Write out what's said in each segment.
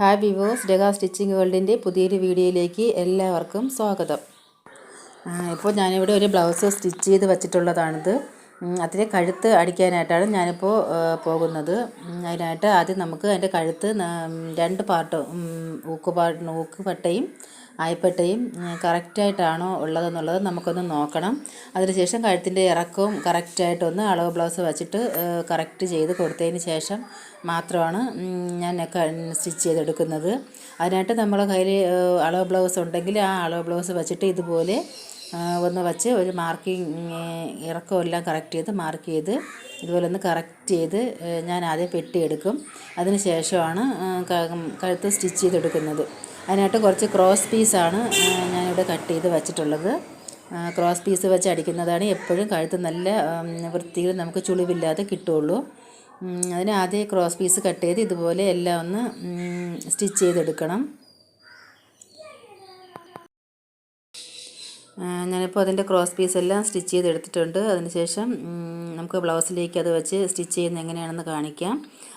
Hi viewers ഡെഗ stitching വേൾഡിന്റെ പുതിയൊരു വീഡിയോയിലേക്ക് എല്ലാവർക്കും സ്വാഗതം. ഇപ്പോൾ ഞാനിവിടെ ഒരു ബ്ലൗസ് സ്റ്റിച്ച് ചെയ്ത് വെച്ചിട്ടുള്ളതാണിത്. അതിന്റെ കഴുത്ത് അടിക്കാനായിട്ടാണ് ഞാനിപ്പോൾ പോകുന്നത്. അതിനായിട്ട് ആദ്യം നമുക്ക് അതിന്റെ കഴുത്ത് രണ്ട് പാർട്ട് ഊക്ക് പാ ഊക്ക് പട്ടയും ആയിപ്പട്ടയും കറക്റ്റായിട്ടാണോ ഉള്ളതെന്നുള്ളത് നമുക്കൊന്ന് നോക്കണം. അതിനുശേഷം കഴുത്തിന്റെ ഇറക്കവും കറക്റ്റായിട്ടൊന്ന് അളവ് ബ്ലൗസ് വച്ചിട്ട് കറക്റ്റ് ചെയ്ത് കൊടുത്തതിന് ശേഷം മാത്രമാണ് ഞാൻ സ്റ്റിച്ച് ചെയ്തെടുക്കുന്നത്. അതിനായിട്ട് നമ്മളെ കയ്യിൽ അളവ് ബ്ലൗസ് ഉണ്ടെങ്കിൽ ആ അളവ് ബ്ലൗസ് വച്ചിട്ട് ഇതുപോലെ ഒന്ന് വച്ച് ഒരു മാർക്കിങ് ഇറക്കം എല്ലാം കറക്റ്റ് ചെയ്ത് മാർക്ക് ചെയ്ത് ഇതുപോലെ ഒന്ന് കറക്റ്റ് ചെയ്ത് ഞാൻ ആദ്യം പെട്ടിയെടുക്കും. അതിന് ശേഷമാണ് കഴുത്ത് സ്റ്റിച്ച് ചെയ്തെടുക്കുന്നത്. അതിനായിട്ട് കുറച്ച് ക്രോസ് പീസാണ് ഞാനിവിടെ കട്ട് ചെയ്ത് വച്ചിട്ടുള്ളത്. ക്രോസ് പീസ് വെച്ച് അടിക്കുന്നതാണ് എപ്പോഴും കഴുത്ത് നല്ല വൃത്തിയിൽ നമുക്ക് ചുളിവില്ലാതെ കിട്ടുള്ളൂ അതിന് ആദ്യം ക്രോസ് പീസ് കട്ട് ചെയ്ത് ഇതുപോലെ എല്ലാം ഒന്ന് സ്റ്റിച്ച് ചെയ്തെടുക്കണം. ഞാനിപ്പോൾ അതിന്റെ ക്രോസ് പീസ് എല്ലാം സ്റ്റിച്ച് ചെയ്തെടുത്തിട്ടുണ്ട്. അതിനുശേഷം നമുക്ക് ബ്ലൗസിലേക്ക് അത് വെച്ച് സ്റ്റിച്ച് ചെയ്യുന്ന എങ്ങനെയാണെന്ന് കാണിക്കാം.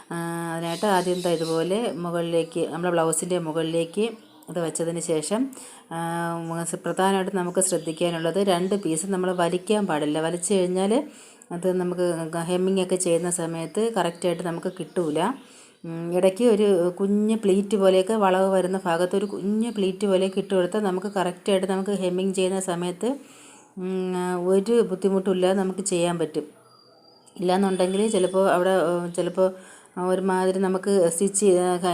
അതിനായിട്ട് ആദ്യം ഇതുപോലെ മുകളിലേക്ക് നമ്മുടെ ബ്ലൗസിന്റെ മുകളിലേക്ക് ഇത് വെച്ചതിന് ശേഷം പ്രധാനമായിട്ട് നമുക്ക് ശ്രദ്ധിക്കാനുള്ളത് രണ്ട് പീസ് നമ്മൾ വലിക്കാൻ പാടില്ല. വലിച്ചു കഴിഞ്ഞാൽ അത് നമുക്ക് ഹെമ്മിങ് ഒക്കെ ചെയ്യുന്ന സമയത്ത് കറക്റ്റായിട്ട് നമുക്ക് കിട്ടൂല. ഇടയ്ക്ക് ഒരു കുഞ്ഞ് പ്ലീറ്റ് പോലെയൊക്കെ വളവ് വരുന്ന ഭാഗത്ത് ഒരു കുഞ്ഞ് പ്ലീറ്റ് പോലെ കിട്ടുകൊടുത്താൽ കൊടുത്താൽ നമുക്ക് കറക്റ്റായിട്ട് നമുക്ക് ഹെമ്മിങ് ചെയ്യുന്ന സമയത്ത് ഒരു ബുദ്ധിമുട്ടുമില്ലാതെ നമുക്ക് ചെയ്യാൻ പറ്റും. ഇല്ലയെന്നുണ്ടെങ്കിൽ ചിലപ്പോൾ അവിടെ ചിലപ്പോൾ ഒരുമാതിരി നമുക്ക് സ്റ്റിച്ച്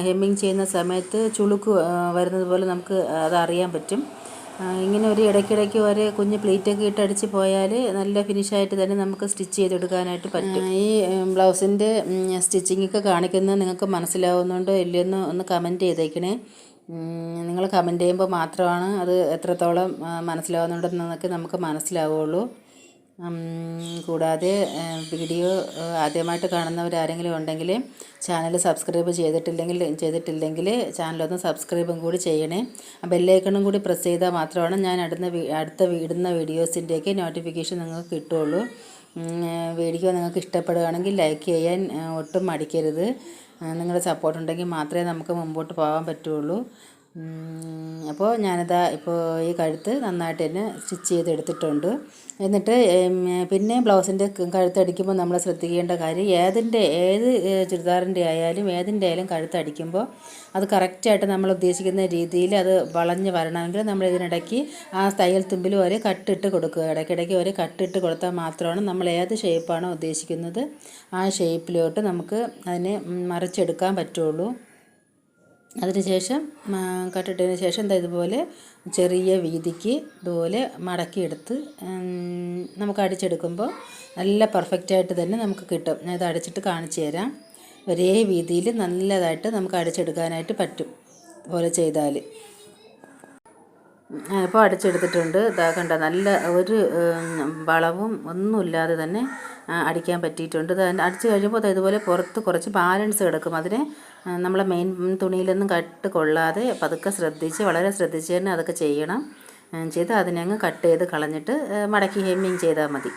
ഹെമ്മിങ് ചെയ്യുന്ന സമയത്ത് ചുളുക്ക് വരുന്നത് പോലെ നമുക്ക് അതറിയാൻ പറ്റും. ഇങ്ങനെ ഒരു ഇടയ്ക്കിടയ്ക്ക് ഒരു കുഞ്ഞ് പ്ലേറ്റൊക്കെ ഇട്ട് അടിച്ച് പോയാൽ നല്ല ഫിനിഷായിട്ട് തന്നെ നമുക്ക് സ്റ്റിച്ച് ചെയ്തെടുക്കാനായിട്ട് പറ്റും. ഈ ബ്ലൗസിന്റെ സ്റ്റിച്ചിങ് ഒക്കെ കാണിക്കുന്നത് നിങ്ങൾക്ക് മനസ്സിലാവുന്നുണ്ടോ ഇല്ലയെന്ന് ഒന്ന് കമന്റ് ചെയ്തേക്കണേ. നിങ്ങൾ കമന്റ് ചെയ്യുമ്പോൾ മാത്രമാണ് അത് എത്രത്തോളം മനസ്സിലാവുന്നുണ്ടെന്നൊക്കെ നമുക്ക് മനസ്സിലാവുള്ളൂ. കൂടാതെ വീഡിയോ ആദ്യമായിട്ട് കാണുന്നവരാരെങ്കിലും ഉണ്ടെങ്കിൽ ചാനൽ സബ്സ്ക്രൈബ് ചെയ്തിട്ടില്ലെങ്കിൽ ചെയ്തിട്ടില്ലെങ്കിൽ ചാനലൊന്ന് സബ്സ്ക്രൈബും കൂടി ചെയ്യണേ. ബെല്ലൈക്കണും കൂടി പ്രസ് ചെയ്താൽ മാത്രമാണ് ഞാൻ അടുത്ത അടുത്ത ഇടുന്ന വീഡിയോസിന്റെയൊക്കെ നോട്ടിഫിക്കേഷൻ നിങ്ങൾക്ക് കിട്ടുള്ളൂ വീഡിയോ നിങ്ങൾക്ക് ഇഷ്ടപ്പെടുകയാണെങ്കിൽ ലൈക്ക് ചെയ്യാൻ ഒട്ടും മടിക്കരുത്. നിങ്ങളുടെ സപ്പോർട്ട് ഉണ്ടെങ്കിൽ മാത്രമേ നമുക്ക് മുമ്പോട്ട് പോകാൻ പറ്റുള്ളൂ അപ്പോൾ ഞാനിതാ ഇപ്പോൾ ഈ കഴുത്ത് നന്നായിട്ട് തന്നെ സ്റ്റിച്ച് ചെയ്തെടുത്തിട്ടുണ്ട്. എന്നിട്ട് പിന്നെ ബ്ലൗസിന്റെ കഴുത്തടിക്കുമ്പോൾ നമ്മൾ ശ്രദ്ധിക്കേണ്ട കാര്യം ഏതിന്റെ ഏത് ചുരിദാറിന്റെ ആയാലും ഏതിന്റെ ആയാലും കഴുത്തടിക്കുമ്പോൾ അത് കറക്റ്റായിട്ട് നമ്മൾ ഉദ്ദേശിക്കുന്ന രീതിയിൽ അത് വളഞ്ഞ് വരണമെങ്കിൽ നമ്മൾ ഇതിനിടയ്ക്ക് ആ തയ്യൽ തുമ്പിൽ ഒരു കട്ടിട്ട് കൊടുക്കുക. ഇടയ്ക്കിടയ്ക്ക് ഒരു കട്ടിട്ട് കൊടുത്താൽ മാത്രമാണ് നമ്മൾ ഏത് ഷേപ്പാണോ ഉദ്ദേശിക്കുന്നത് ആ ഷേപ്പിലോട്ട് നമുക്ക് അതിനെ മറിച്ചെടുക്കാൻ പറ്റുള്ളൂ. അതിനുശേഷം കട്ടിട്ടതിന് ശേഷം എന്താ ഇതുപോലെ ചെറിയ വീതിക്ക് ഇതുപോലെ മടക്കിയെടുത്ത് നമുക്ക് അടിച്ചെടുക്കുമ്പോൾ നല്ല പെർഫെക്റ്റായിട്ട് തന്നെ നമുക്ക് കിട്ടും. ഞാൻ ഇത് അടിച്ചിട്ട് കാണിച്ചു തരാം. ഒരേ വീതിയിൽ നല്ലതായിട്ട് നമുക്ക് അടിച്ചെടുക്കാനായിട്ട് പറ്റും. ഇതുപോലെ ചെയ്താൽ ഇപ്പോൾ അടിച്ചെടുത്തിട്ടുണ്ട്. ഇതാ കണ്ട നല്ല ഒരു വളവും ഒന്നുമില്ലാതെ തന്നെ അടിക്കാൻ പറ്റിയിട്ടുണ്ട്. ഇത് അടിച്ച് കഴിയുമ്പോൾ ഇതുപോലെ പുറത്ത് കുറച്ച് ബാലൻസ് കിടക്കും. അതിനെ നമ്മളെ മെയിൻ തുണിയിലൊന്നും കട്ട് കൊള്ളാതെ പതുക്കെ ശ്രദ്ധിച്ച് വളരെ ശ്രദ്ധിച്ച് തന്നെ അതൊക്കെ ചെയ്യണം. ചെയ്ത് അതിനെ അങ്ങ് കട്ട് ചെയ്ത് കളഞ്ഞിട്ട് മടക്കി ഹെമ്മിങ് ചെയ്താൽ മതി.